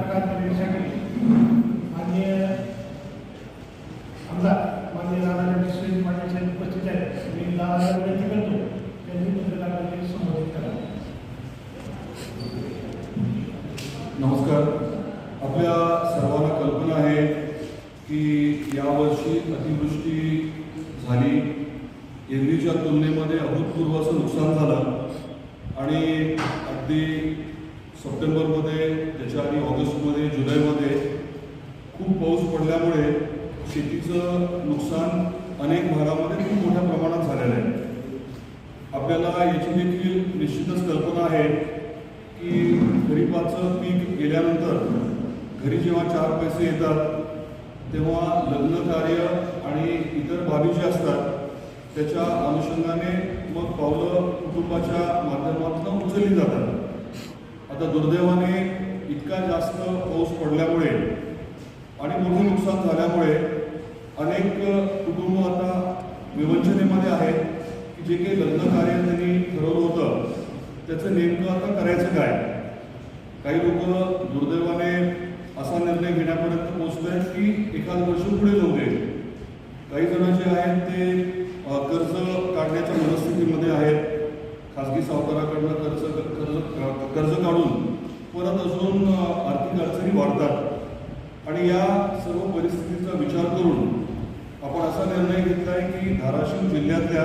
पत्रकार परिषदेसाठी माननीय आमदार माननीय दादा विश्वजित पाटील साहेब उपस्थित आहेत. मी दादा विनंती करतो त्यांनी पत्रकार परिषद संबोधित करा नमस्कार. आपल्या सर्वांना कल्पना आहे की यावर्षी अतिवृष्टी झाली. एरवीच्या तुलनेमध्ये अभूतपूर्व असं नुकसान झालं. आणि अगदी सप्टेंबरमध्ये त्याच्या आधी ऑगस्टमध्ये जुलैमध्ये खूप पाऊस पडल्यामुळे शेतीचं नुकसान अनेक भागामध्ये खूप मोठ्या प्रमाणात झालेलं आहे. आपल्याला याची देखील निश्चितच कल्पना आहे की खरीपाचं पीक गेल्यानंतर घरी जेव्हा चार पैसे येतात तेव्हा लग्न कार्य आणि इतर बाबी ज्या असतात त्याच्या अनुषंगाने मग पावलं कुटुंबाच्या माध्यमातून उचलली जातात. आता दुर्दैवाने इतका जास्त पाऊस पडल्यामुळे आणि मोठं नुकसान झाल्यामुळे अनेक कुटुंब आता विवंचनेमध्ये आहेत की जे काही लग्न कार्य त्यांनी ठरवलं होतं त्याचं नेमकं आता करायचं काय? काही लोक दुर्दैवाने असा निर्णय घेण्यापर्यंत पोहोचले आहेत की एखाद वर्ष पुढे जाऊ दे काही जण जे आहेत ते कर्ज काढण्याच्या मनस्थितीमध्ये आहेत. खाजगी सावकाराकडनं कर्ज कर्ज कर्ज काढून परत अजून आर्थिक अडचणी वाढतात. आणि या सर्व परिस्थितीचा विचार करून आपण असा निर्णय घेतला आहे की धाराशिव जिल्ह्यातल्या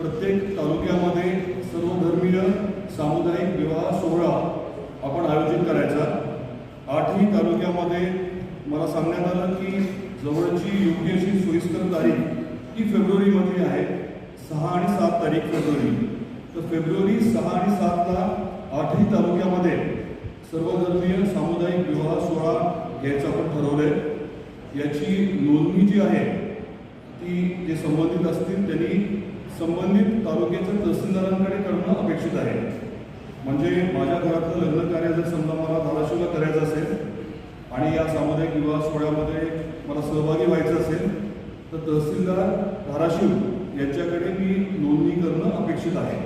प्रत्येक तालुक्यामध्ये सर्वधर्मीय सामुदायिक विवाह सोहळा आपण आयोजित करायचा. आठही तालुक्यामध्ये मला सांगण्यात आलं की जवळची योग्य अशी सोयीस्कर तारीख ही फेब्रुवारीमध्ये आहे. सहा आणि सात तारीख फेब्रुवारी. तर फेब्रुवारी सहा आणि सातला आठही तालुक्यामध्ये सर्वधर्मीय सामुदायिक विवाह सोहळा घ्यायचं आपण ठरवलंय. याची नोंदणी जी आहे ती जे संबंधित असतील त्यांनी संबंधित तालुक्याच्या तहसीलदारांकडे करणं अपेक्षित आहे. म्हणजे माझ्या घरातलं लग्न कार्य जर समजा मला धाराशिवला करायचं असेल आणि या सामुदायिक विवाह सोहळ्यामध्ये मला सहभागी व्हायचं असेल तर तहसीलदार धाराशिव यांच्याकडे मी नोंदणी करणं अपेक्षित आहे.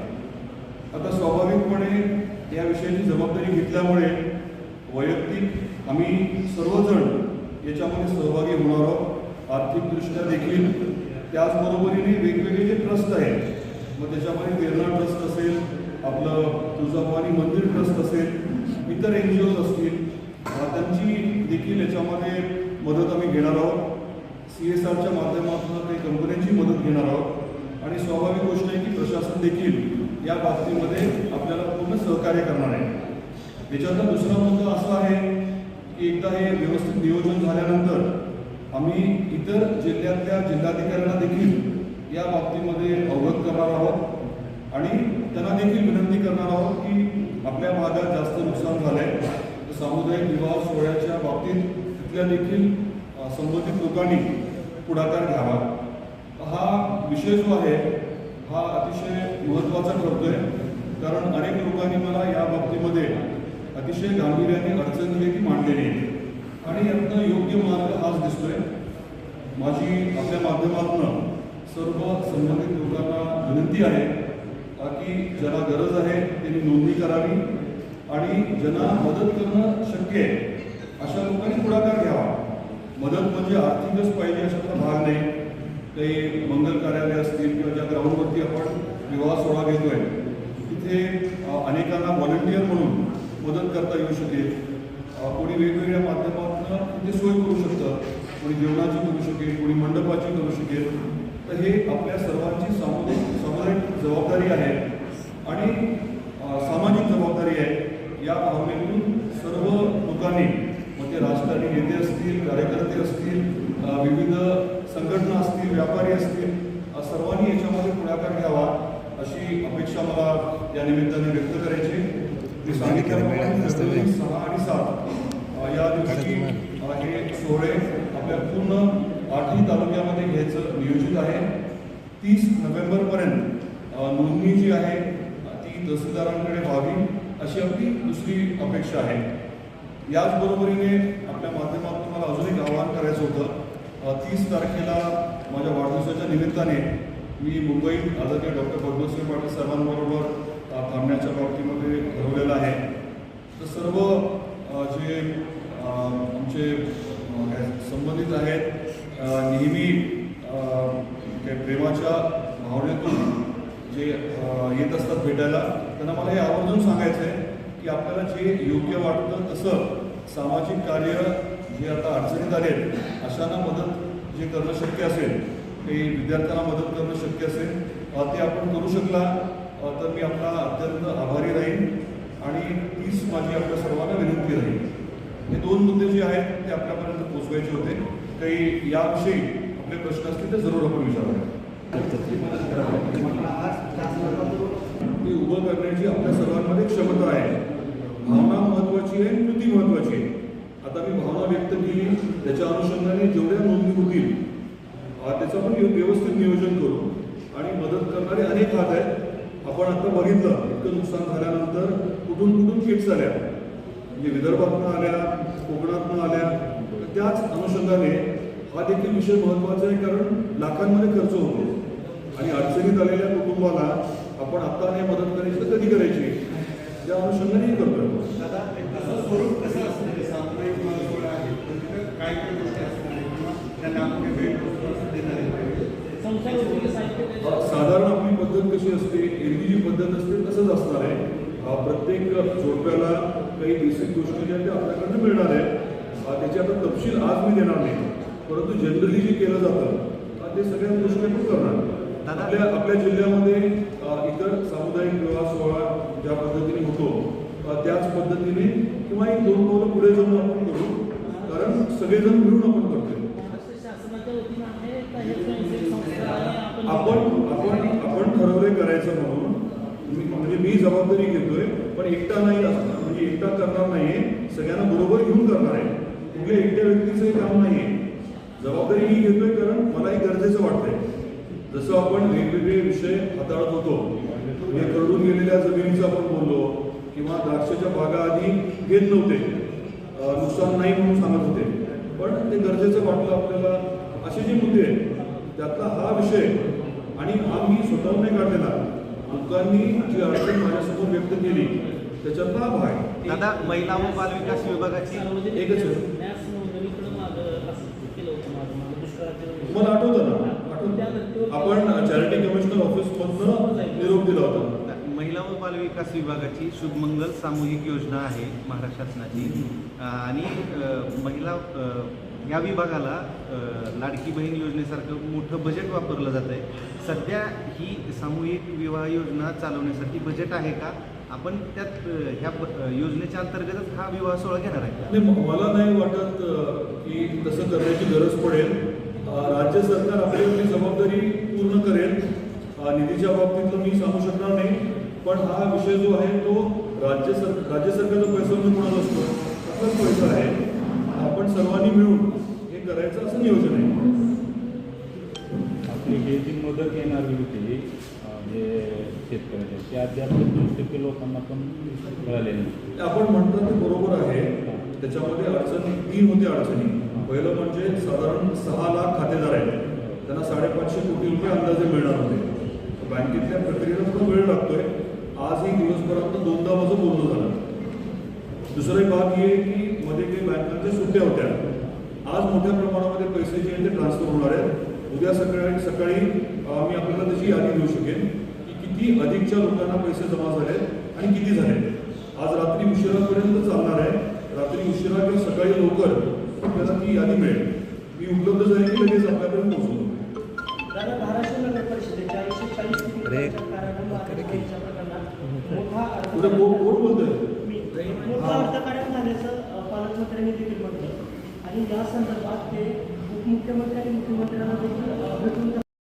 आता स्वाभाविकपणे या विषयाची जबाबदारी घेतल्यामुळे वैयक्तिक आम्ही सर्वजण याच्यामध्ये सहभागी होणार आहोत. आर्थिकदृष्ट्या देखील त्याचबरोबरीने वेगवेगळे जे ट्रस्ट आहेत मग त्याच्यामध्ये प्रेरणा ट्रस्ट असेल आपलं तुळजाभवानी मंदिर ट्रस्ट असेल इतर एन जी ओज असतील त्यांची देखील याच्यामध्ये मदत आम्ही घेणार आहोत. सी एस आरच्या माध्यमातून काही कंपन्यांची मदत घेणार आहोत. आणि स्वाभाविक गोष्ट आहे की प्रशासन देखील या बाबतीमध्ये आपल्याला पूर्ण सहकार्य करणार आहे. याच्यातला दुसरा मुद्दा असा आहे की एकदा हे व्यवस्थित नियोजन झाल्यानंतर आम्ही इतर जिल्ह्यातल्या जिल्हाधिकाऱ्यांना देखील या बाबतीमध्ये अवगत करणार आहोत आणि त्यांना देखील विनंती करणार आहोत की आपल्या भागात जास्त नुकसान झालंय. तर सामुदायिक विवाह सोहळ्याच्या बाबतीत तिथल्या देखील संबंधित लोकांनी पुढाकार घ्यावा. हा विषय जो आहे हा अतिशय महत्त्वाचा ठरतोय कारण अनेक लोकांनी मला या बाबतीमध्ये अतिशय गांभीर्याने अडचण दिली आहे ती मांडलेली आहे. आणि यातनं योग्य मार्ग हाच दिसतोय. माझी आपल्या माध्यमातून सर्व संबंधित लोकांना विनंती आहे की ज्याला गरज आहे त्यांनी नोंदणी करावी आणि ज्यांना मदत करणं शक्य आहे अशा लोकांनी पुढाकार घ्यावा. मदत म्हणजे आर्थिकच पाहिजे अशातला भाग नाही. ते मंगल कार्यालय असतील किंवा ज्या ग्राउंडवरती आपण विवाह सोहळा घेतोय तिथे अनेकांना व्हॉलंटियर म्हणून मदत करता येऊ शकेल. कोणी वेगवेगळ्या माध्यमातून तिथे सोय करू शकतं. कोणी जेवणाची करू शकेल कोणी मंडपाची करू शकेल. तर हे आपल्या सर्वांची सामुदायिक सामुदायिक जबाबदारी आहे. आणि अ, सामाजिक जबाबदारी आहे या भावनेतून सर्व लोकांनी मग ते राजकारणी नेते असतील कार्यकर्ते असतील अ, विविध संघटना असतील व्यापारी असतील सर्वांनी याच्यामध्ये पुढाकार घ्यावा अशी अपेक्षा मला या निमित्ताने व्यक्त करायची. मी सांगितल्याप्रमाणे सहा आणि सात या दिवशी हे सोहळे आपल्या पूर्ण आठही तालुक्यामध्ये घ्यायचं नियोजित आहे. तीस नोव्हेंबरपर्यंत नोंदणी जी आहे ती तहसीलदारांकडे व्हावी अशी आपली दुसरी अपेक्षा आहे. याचबरोबरीने आपल्या माध्यमातून मला अजून एक आवाहन करायचं होतं तीस तारखेला माझ्या वाढदिवसाच्या निमित्ताने मी मुंबईत आदरणीय डॉक्टर पद्मश्री पाटील साहेबांबरोबर थांबण्याच्या बाबतीमध्ये ठरवलेलं आहे. तर सर्व जे आमचे संबंधित आहेत नेहमी प्रेमाच्या भावनेतून जे येत असतात भेटायला त्यांना मला हे आवर्जून सांगायचं आहे की आपल्याला जे योग्य वाटतं तसं सामाजिक कार्य जे आता अडचणीत आले अशांना मदत जे करणं शक्य असेल ते विद्यार्थ्यांना मदत करणं शक्य असेल ते आपण करू शकला. तर मी आपला अत्यंत आभारी राहीन आणि तीच माझी आपल्या सर्वांना विनंती राहील हे दोन मुद्दे जे आहेत ते आपल्यापर्यंत पोहोचवायचे होते. काही याविषयी आपले प्रश्न असतील तर जरूर आपण विचारूया. ते उभं करण्याची आपल्या सर्वांमध्ये क्षमता आहे. भावना महत्वाची आहे कृती महत्वाची आहे. आता मी भावना व्यक्त केली त्याच्या अनुषंगाने जेवढ्या नोंदणी होतील त्याचं पण व्यवस्थित नियोजन करू. आणि मदत करणारे अनेक हात आहेत. आपण आता बघितलं इतकं नुकसान झाल्यानंतर कुठून कुठून किट्स आल्या म्हणजे विदर्भातनं आल्या कोकणातनं आल्या. त्याच अनुषंगाने हा देखील विषय महत्त्वाचा आहे कारण लाखांमध्ये खर्च होतो. आणि अडचणीत आलेल्या कुटुंबाला आपण आता नाही मदत करायची तर कधी करायची? त्या अनुषंगाने करतोय दादा त्याचं स्वरूप कसं असतं ते सामुदायिक मराठवाडा आहे पण तिथं काय काय गोष्टी असणार आहेत किंवा त्यांना आपण काही भेट वस्तू देणार आहे साधारण आपली पद्धत कशी असते एरवी जी पद्धत असते तसंच असणार आहे प्रत्येक जोडप्याला काही बेसिक गोष्टी ज्या त्या आपल्याकडनं मिळणार आहे त्याचे आता तपशील आज मी देणार नाही परंतु जनरली जे केलं जातं ते सगळ्या गोष्टी आपण करणार दादा- आपल्या आपल्या जिल्ह्यामध्ये इतर सामुदायिक विवाह सोहळा ज्या पद्धतीने होतो त्याच पद्धतीने किंवा एक दोन पावलं पुढे जाऊन आपण करू कारण सगळेजण मिळून आपण करतोय. आपण आपण आपण ठरवलंय करायचं म्हणून. म्हणजे मी जबाबदारी घेतोय पण एकटा नाही असणार. म्हणजे एकटा करणार नाहीये. सगळ्यांना बरोबर घेऊन करणार आहे. कुठल्या एकट्या व्यक्तीचंही काम नाहीये. जबाबदारी मी घेतोय कारण मलाही गरजेचं वाटतंय. जसं आपण वेगवेगळे विषय हाताळत होतो म्हणजे करडून गेलेल्या जमिनीचं आपण बोललो किंवा द्राक्षाच्या बागा आधी घेत नव्हते नुकसान नाही म्हणून सांगत होते. पण ते गरजेचं वाटलं आपल्याला. असे जे मुद्दे आहेत त्यातला हा विषय आणि हा मी स्वतःहून नाही काढलेला लोकांनी जी अडचण माझ्यासमोर व्यक्त केली त्याच्यातला हा भाग दादा महिला व बालविकास विभागाची एकच तुम्हाला आठवतं ना? आपण चॅरिटी कमिशनर ऑफिस निरोप दिला होता. महिला व बालविकास विभागाची शुभमंगल सामूहिक योजना आहे महाराष्ट्र शासनाची. आणि महिला या विभागाला लाडकी बहीण योजनेसारखं मोठं बजेट वापरलं जात आहे. सध्या ही सामूहिक विवाह योजना चालवण्यासाठी बजेट आहे का? आपण त्यात ह्या योजनेच्या अंतर्गतच हा विवाह सोहळा घेणार आहे मला नाही वाटत की तसं करण्याची गरज पडेल. राज्य सरकार आपली आपली जबाबदारी पूर्ण करेल. निधीच्या बाबतीतलं मी सांगू शकणार नाही पण हा विषय जो आहे तो राज्य सर राज्य सरकारचा पैसा म्हणजे कोणाला असतो. आपलाच पैसा आहे. आपण सर्वांनी मिळून हे करायचं असं नियोजन आहे. आपली हे जी मदत येणारी होती अं, जे शेतकऱ्याच्या ते अद्याप टक्के लोकांना पण मिळाले आपण म्हणतो ते बरोबर त्याच्यामध्ये अडचणी तीन होते अडचणी. पहिलं म्हणजे साधारण सहा लाख खातेदार आहेत. त्यांना साडेपाचशे कोटी रुपये अंदाजे मिळणार होते. बँकेतल्या प्रक्रियेला थोडा वेळ लागतोय. आजही दिवसभरात दोनदा माझं बोलणं झालं. दुसरं एक भाग आहे की मध्ये काही बँकांच्या सुट्ट्या होत्या. आज मोठ्या प्रमाणामध्ये पैसे जे आहेत ते ट्रान्सफर होणार आहेत. उद्या सकाळी सकाळी मी आपल्याला त्याची यादी देऊ शकेन की किती अधिकच्या लोकांना पैसे जमा झाले आणि किती झाले आज रात्री उशिरापर्यंत चालणार आहे. रात्री उशिरा किंवा सकाळी लवकर आपल्याला ती यादी मिळेल. मी उपलब्ध झाली की लगेच कोण बोलतोय? अ, पालकमंत्र्यांनी देखील म्हटलं. आणि या संदर्भात ते उपमुख्यमंत्री आणि मुख्यमंत्र्यांना देखील भेटून